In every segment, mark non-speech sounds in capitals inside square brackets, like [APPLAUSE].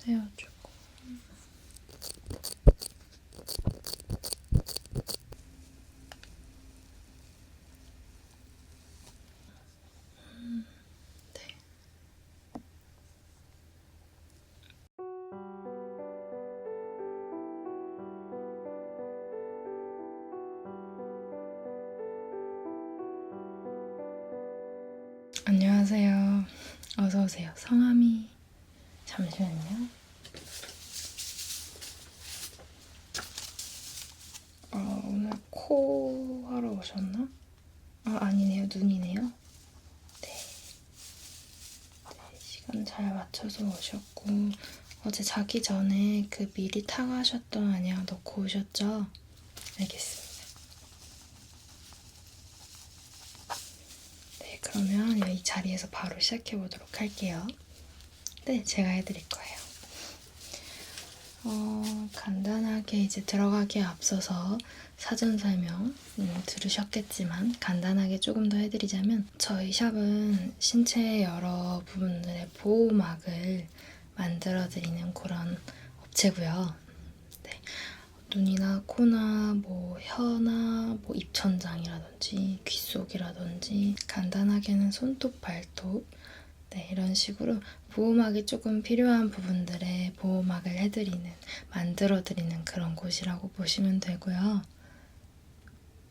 세워주고 음, 네. 안녕하세요. 어서 오세요. 성함이 잠시만요. 어, 오늘 코 하러 오셨나? 아, 아니네요. 눈이네요. 네. 네, 시간 잘 맞춰서 오셨고 어제 자기 전에 그 미리 타가셨던 안약 넣고 오셨죠? 알겠습니다. 네, 그러면 이 자리에서 바로 시작해 보도록 할게요. 네, 제가 해드릴 거예요. 어, 간단하게 이제 들어가기에 앞서서 사전 설명 음, 들으셨겠지만 간단하게 조금 더 해드리자면 저희 샵은 신체의 여러 부분들의 보호막을 만들어드리는 그런 업체고요. 네. 눈이나 코나 뭐 혀나 뭐 입천장이라든지 귀 속이라든지 간단하게는 손톱, 발톱 네, 이런 식으로 보호막이 조금 필요한 부분들에 보호막을 해드리는 만들어드리는 그런 곳이라고 보시면 되고요.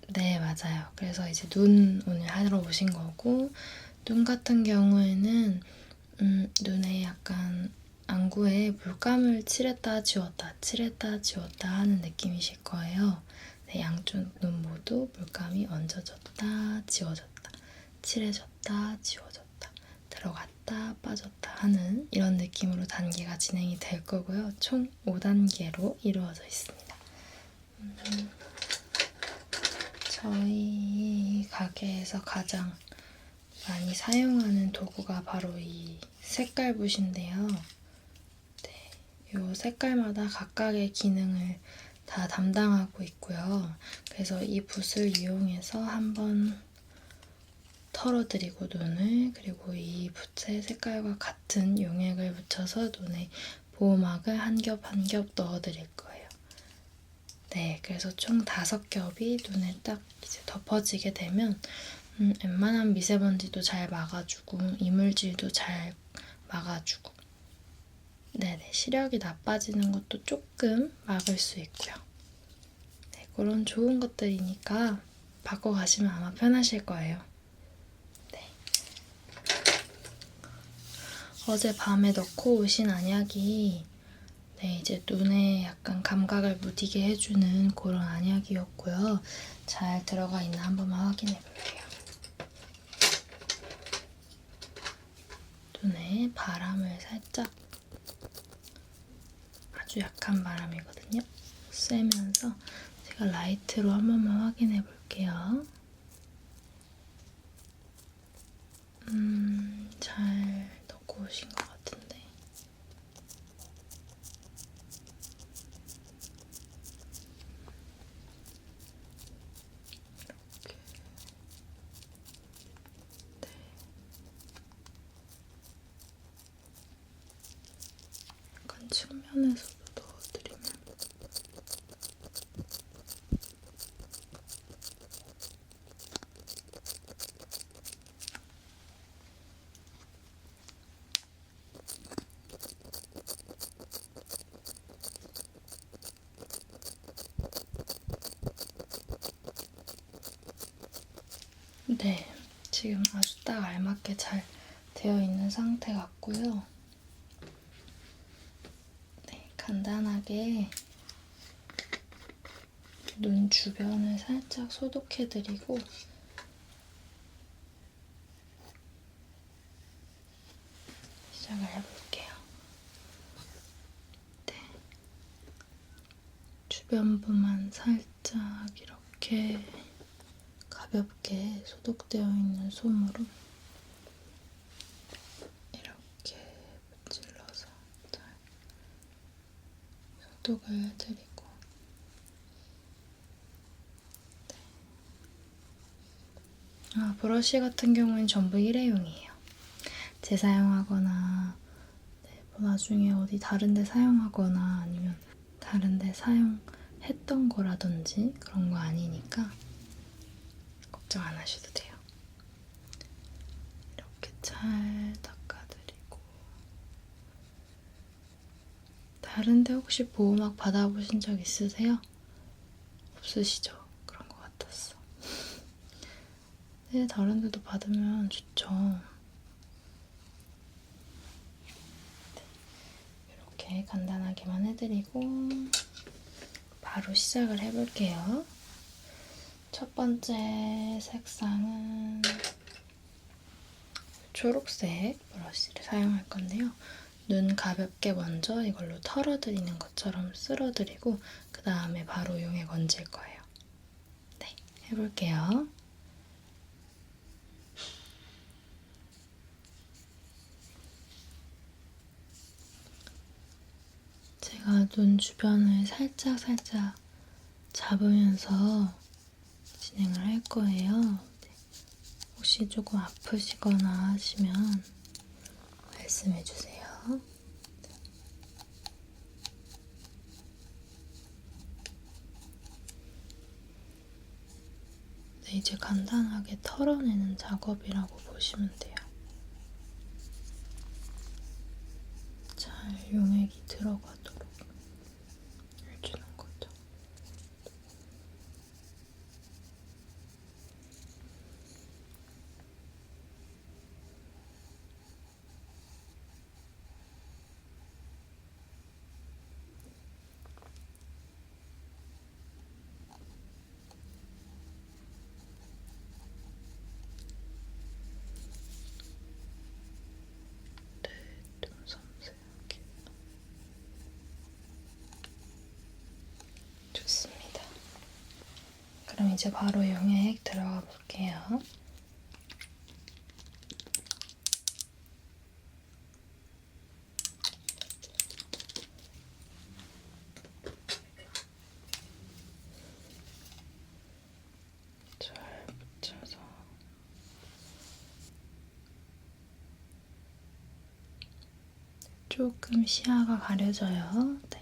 네, 맞아요. 그래서 이제 눈 오늘 하러 오신 거고 눈 같은 경우에는 음, 눈에 약간 안구에 물감을 칠했다 지웠다 칠했다 지웠다 하는 느낌이실 거예요. 네, 양쪽 눈 모두 물감이 얹어졌다 지워졌다 칠해졌다 지워졌다 들어갔다 빠졌다 하는 이런 느낌으로 단계가 진행이 될 거고요. 총 5단계로 이루어져 있습니다. 음, 저희 가게에서 가장 많이 사용하는 도구가 바로 이 색깔 붓인데요. 네, 이 색깔마다 각각의 기능을 다 담당하고 있고요. 그래서 이 붓을 이용해서 한번 털어드리고 눈을 그리고 이 붓의 색깔과 같은 용액을 묻혀서 눈에 보호막을 한 겹 한 겹 넣어드릴 거예요. 네, 그래서 총 다섯 겹이 눈에 딱 이제 덮어지게 되면 음, 웬만한 미세먼지도 잘 막아주고 이물질도 잘 막아주고 네네 시력이 나빠지는 것도 조금 막을 수 있고요. 네, 그런 좋은 것들이니까 바꿔 가시면 아마 편하실 거예요. 어제 밤에 넣고 오신 안약이 네, 이제 눈에 약간 감각을 무디게 해주는 그런 안약이었고요. 잘 들어가 있나 한 번만 확인해 볼게요. 눈에 바람을 살짝 아주 약한 바람이거든요. 쐬면서 제가 라이트로 한 번만 확인해 볼게요. 음, 잘 넣고 오신 것 같은데. 이렇게. 네. 약간 측면에서도 넣어드리면 네, 지금 아주 딱 알맞게 잘 되어 있는 상태 같고요. 네, 간단하게 눈 주변을 살짝 소독해드리고 시작을 해볼게요. 네, 주변부만 살짝 이렇게 가볍게 소독되어 있는 솜으로 이렇게 문질러서 잘 소독을 해드리고 네. 아, 브러쉬 같은 경우는 전부 일회용이에요. 재사용하거나 네, 나중에 어디 다른 데 사용하거나 아니면 다른 데 사용했던 거라든지 그런 거 아니니까 걱정 안 하셔도 돼요. 이렇게 잘 닦아드리고 다른 데 혹시 보호막 받아보신 적 있으세요? 없으시죠? 그런 것 같았어. 네, 다른 데도 받으면 좋죠. 이렇게 간단하게만 해드리고 바로 시작을 해볼게요. 첫 번째 색상은 초록색 브러쉬를 사용할 건데요. 눈 가볍게 먼저 이걸로 털어드리는 것처럼 쓸어드리고 그 다음에 바로 용액 얹을 거예요. 네, 해볼게요. 제가 눈 주변을 살짝 살짝 잡으면서 진행을 할 거예요. 네. 혹시 조금 아프시거나 하시면 말씀해 주세요. 네, 이제 간단하게 털어내는 작업이라고 보시면 돼요. 잘 용액이 들어가도록 해주는 거죠. 네, 좀 섬세하게. 좋습니다. 이제 바로 용액 들어가 볼게요. 조금 시야가 가려져요. 네.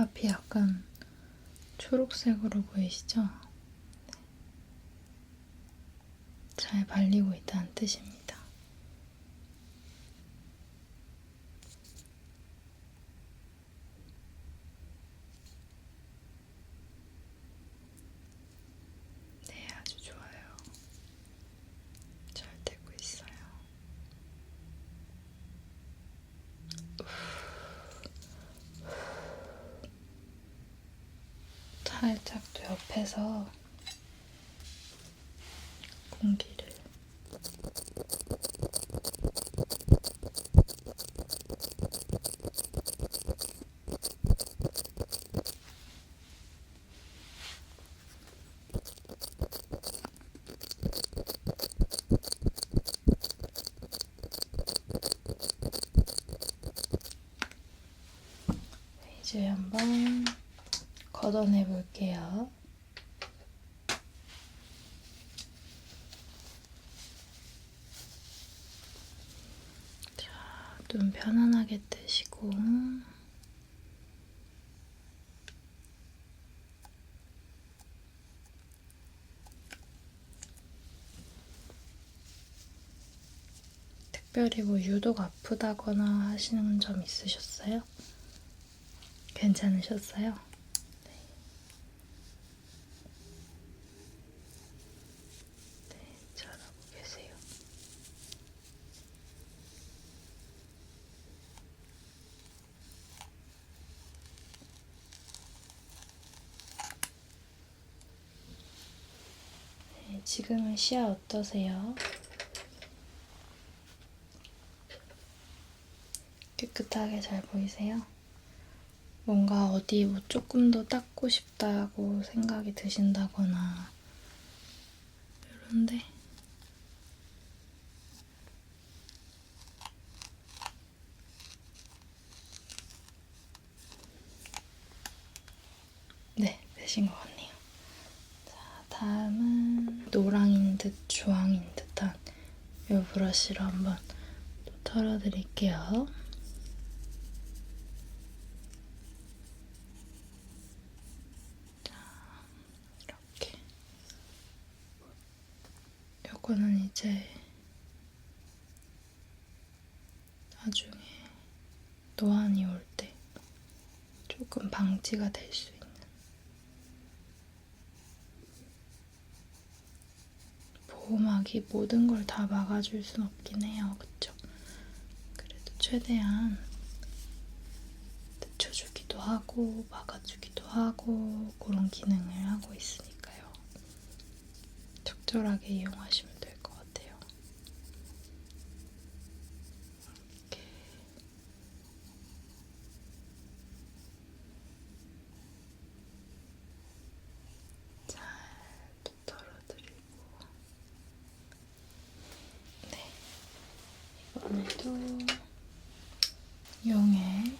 앞이 약간 초록색으로 보이시죠? 네. 잘 발리고 있다는 뜻입니다. 네, 아주 좋아요. 잘 되고 있어요. 살짝 또 옆에서 공기를 이제 한번 걷어내 볼게요. 자, 눈 편안하게 뜨시고 특별히 뭐 유독 아프다거나 하시는 점 있으셨어요? 괜찮으셨어요? 네, 지금은 시야 어떠세요? 깨끗하게 잘 보이세요? 뭔가 어디 뭐 조금 더 닦고 싶다고 생각이 드신다거나 이런데 네, 되신 것 같네요. 자, 다음은 노랑인 듯 주황인 듯한 이 브러쉬로 한번 또 털어드릴게요. 자, 이렇게. 요 거는 이제 나중에 노안이 올 때 조금 방지가 될 수 있는 보호막이 모든 걸 다 막아줄 순 없긴 해요. 그쵸? 그래도 최대한 늦춰주기도 하고 막아주기도 하고 그런 기능을 하고 있으니까요. 적절하게 이용하시면 될 것 같아요. 이렇게 잘 또 털어드리고 네 이번에도 용에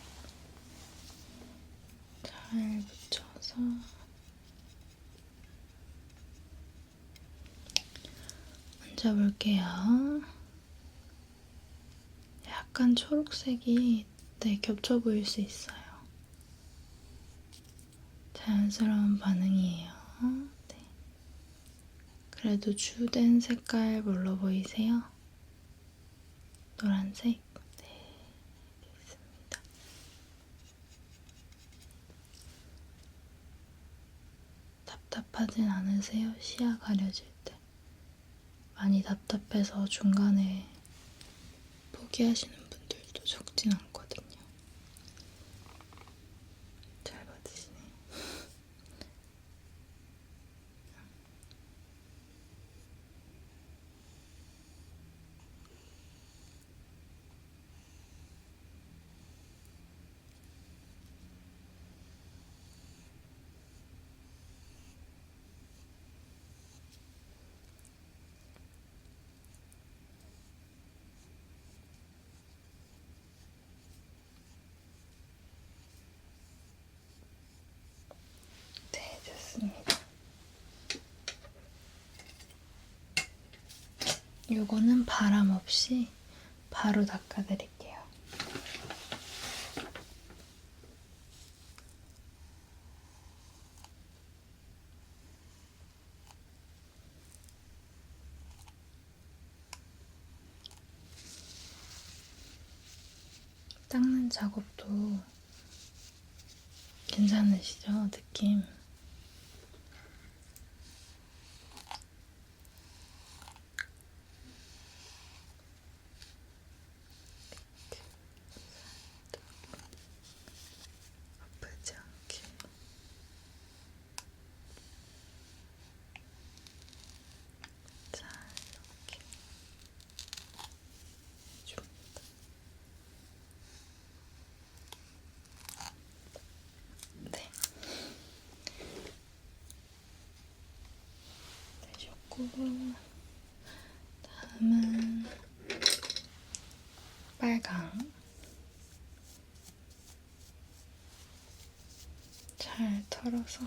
잘 붙여서 얹어볼게요. 약간 초록색이 네, 겹쳐 보일 수 있어요. 자연스러운 반응이에요. 네. 그래도 주된 색깔 뭘로 보이세요? 노란색? 네, 알겠습니다. 답답하진 않으세요? 시야 가려질 때. 많이 답답해서 중간에 포기하시는 분들도 적진 않거든요. 잘 받으시네. 네, 좋습니다. 요거는 바람 없이 바로 닦아드릴게요. 닦는 작업도 괜찮으시죠? 느낌. 아프지 않게. 자, 이렇게 해줍니다. 네. 되셨고, 다음은 빨강. 잘 털어서.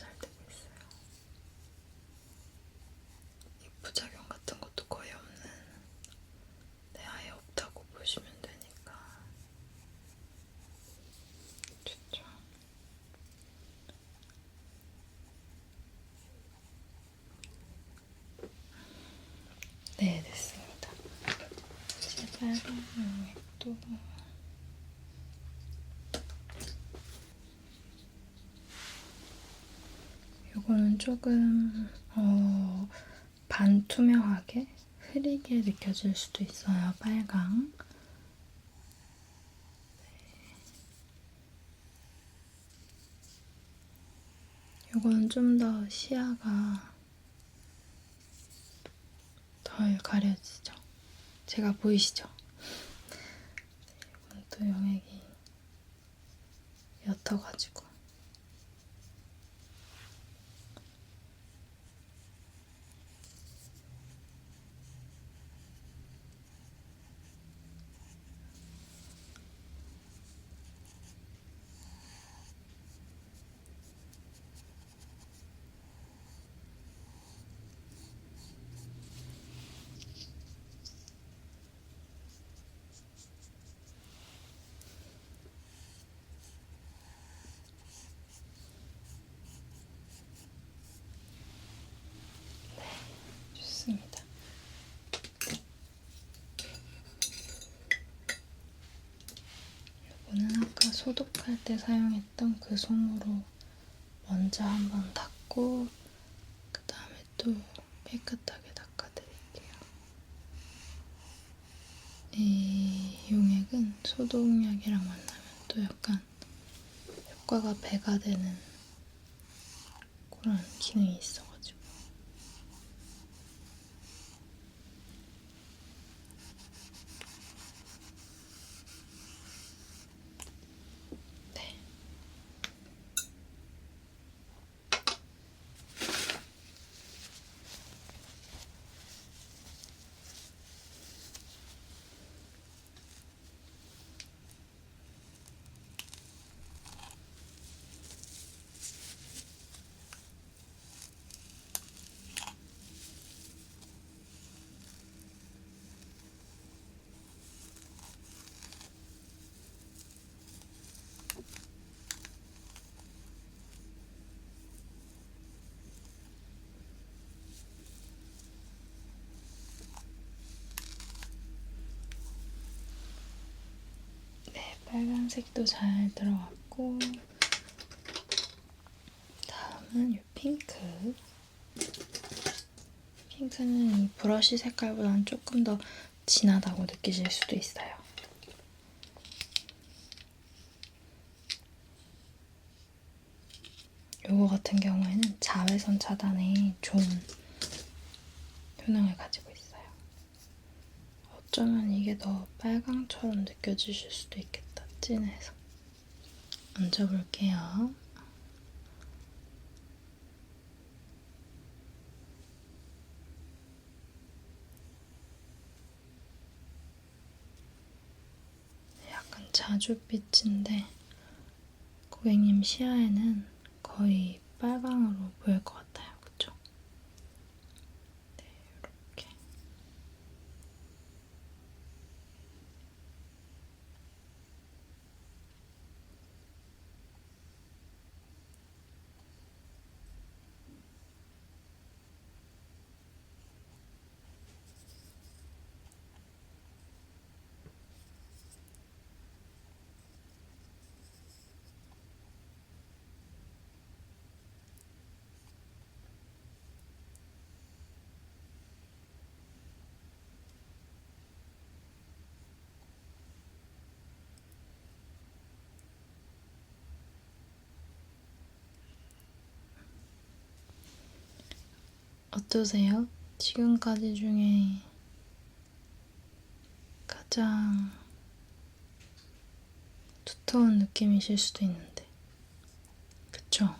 잘 되고 있어요. 이 부작용 같은 것도 거의 없는, 네, 아예 없다고 보시면 되니까. 좋죠. 네, 됐습니다. 이제 빨간 요거는 조금 어, 반투명하게 흐리게 느껴질 수도 있어요. 빨강. 요건 좀 더 시야가 덜 가려지죠. 제가 보이시죠? 이건 또 용액이 옅어가지고 좋습니다. 이거는 아까 소독할 때 사용했던 그 솜으로 먼저 한번 닦고 그 다음에 또 깨끗하게 닦아드릴게요. 이 용액은 소독약이랑 만나면 또 약간 효과가 배가 되는 그런 기능이 있어가지고 네. 네, 빨간색도 잘 들어갔고 다음은 이 핑크 핑크는 이 브러쉬 색깔보다는 조금 더 진하다고 느끼실 수도 있어요. 요거 같은 경우에는 자외선 차단에 좋은 효능을 가지고 있어요. 어쩌면 이게 더 빨강처럼 느껴지실 수도 있겠다. 진해서. 얹어볼게요. 약간 자줏빛인데 고객님 시야에는 거의 빨강으로 보일 것 같아요. 어떠세요? 지금까지 중에 가장 두터운 느낌이실 수도 있는데, 그쵸?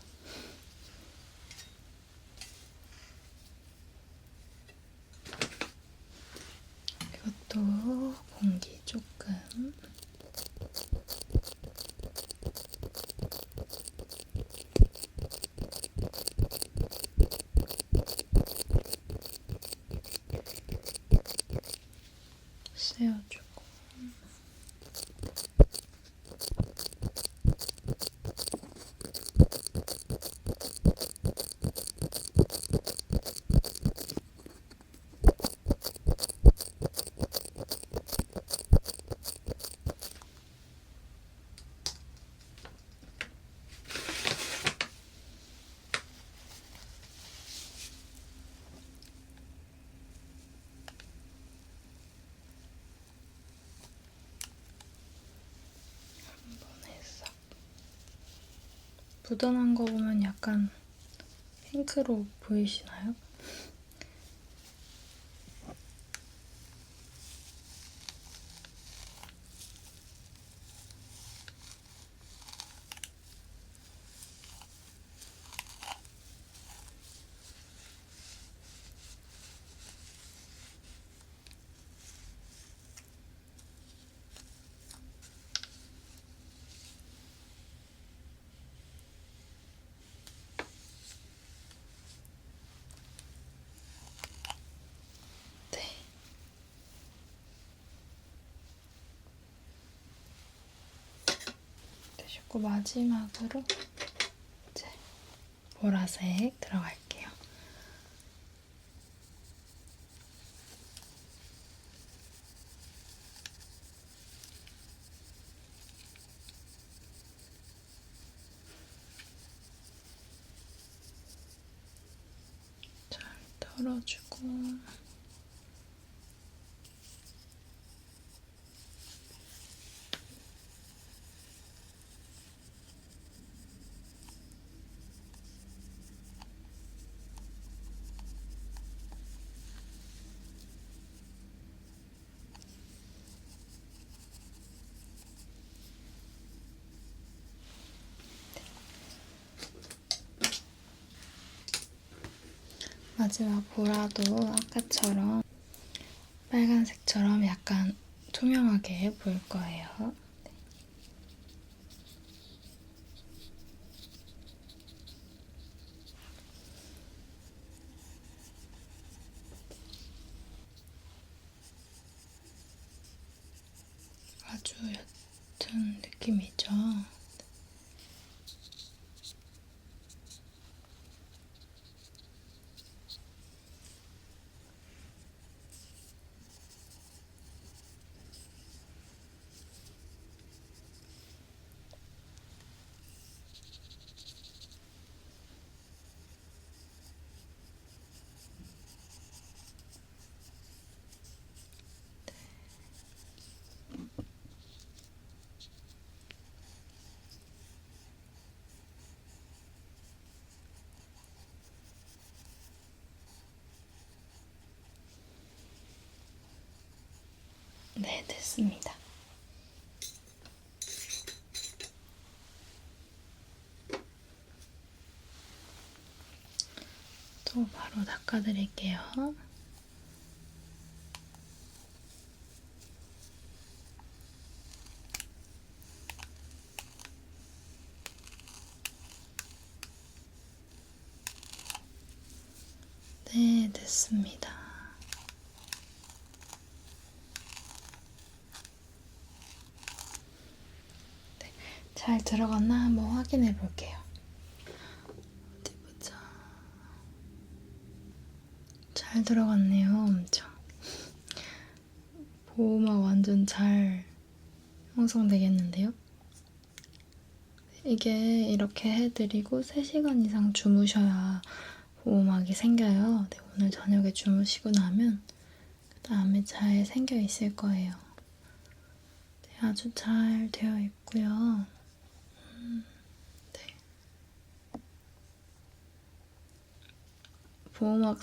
이것도 공기 조금 세워주고 했어. 묻어난 거 보면 약간 핑크로 보이시나요? 네. 되셨고 마지막으로 이제 보라색 들어갈게요. 잘 털어주고 마지막 보라도 아까처럼 빨간색처럼 약간 투명하게 보일 거예요. 네. 아주 옅은 느낌이죠. 네, 됐습니다. 또 바로 닦아드릴게요. 네, 됐습니다. 잘 들어갔나 한번 확인해 볼게요. 어디 보자. 잘 들어갔네요, 엄청. 보호막 완전 잘 형성되겠는데요? 이게 이렇게 해드리고 3시간 이상 주무셔야 보호막이 생겨요. 네, 오늘 저녁에 주무시고 나면 그 다음에 잘 생겨 있을 거예요. 네, 아주 잘 되어 있고요. 보호막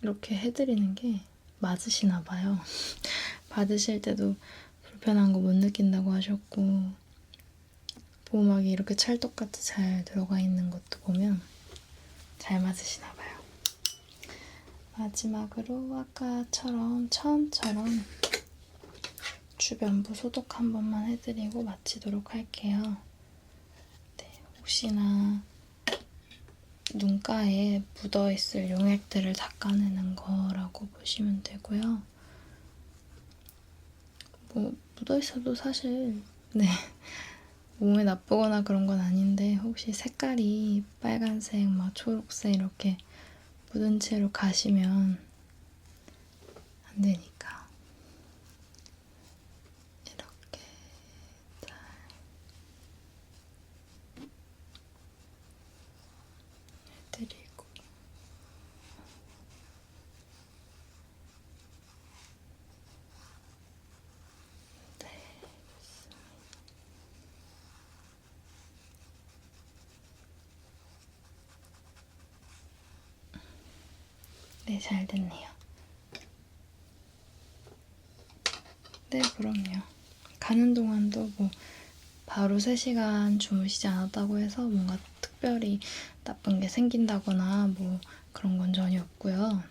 이렇게 해드리는 게 맞으시나 봐요. [LAUGHS] 받으실 때도 불편한 거 못 느낀다고 하셨고 보호막이 이렇게 찰떡같이 잘 들어가 있는 것도 보면 잘 맞으시나 봐요. 마지막으로 아까처럼 처음처럼 주변부 소독 한 번만 해드리고 마치도록 할게요. 네, 혹시나 눈가에 묻어있을 용액들을 닦아내는 거라고 보시면 되고요. 뭐 묻어 있어도 사실 네 몸에 나쁘거나 그런 건 아닌데 혹시 색깔이 빨간색, 막 초록색 이렇게 묻은 채로 가시면 안 되니까 이렇게 잘 해드리고 네, 네, 잘 됐네요. 네, 그럼요. 가는 동안도 뭐 바로 3시간 주무시지 않았다고 해서 뭔가 특별히 나쁜 게 생긴다거나 뭐 그런 건 전혀 없고요.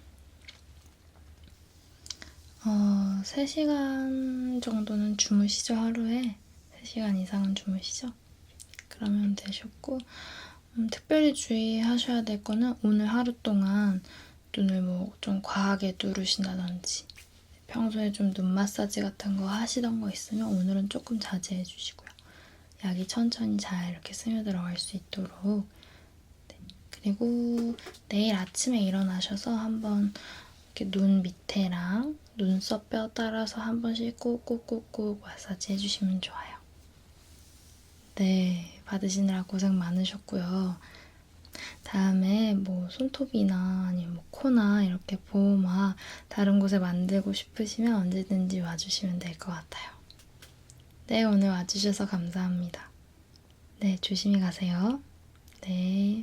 어, 3시간 정도는 주무시죠, 하루에. 3시간 이상은 주무시죠? 그러면 되셨고, 음, 특별히 주의하셔야 될 거는 오늘 하루 동안 눈을 뭐 좀 과하게 누르신다든지, 평소에 좀 눈 마사지 같은 거 하시던 거 있으면 오늘은 조금 자제해 주시고요. 약이 천천히 잘 이렇게 스며들어갈 수 있도록. 네. 그리고 내일 아침에 일어나셔서 한번 이렇게 눈 밑에랑 눈썹 뼈 따라서 한 번씩 꾹꾹꾹꾹 마사지 해주시면 좋아요. 네, 받으시느라 고생 많으셨고요. 다음에 뭐 손톱이나 아니면 뭐 코나 이렇게 보호막 다른 곳에 만들고 싶으시면 언제든지 와주시면 될 것 같아요. 네, 오늘 와주셔서 감사합니다. 네, 조심히 가세요. 네.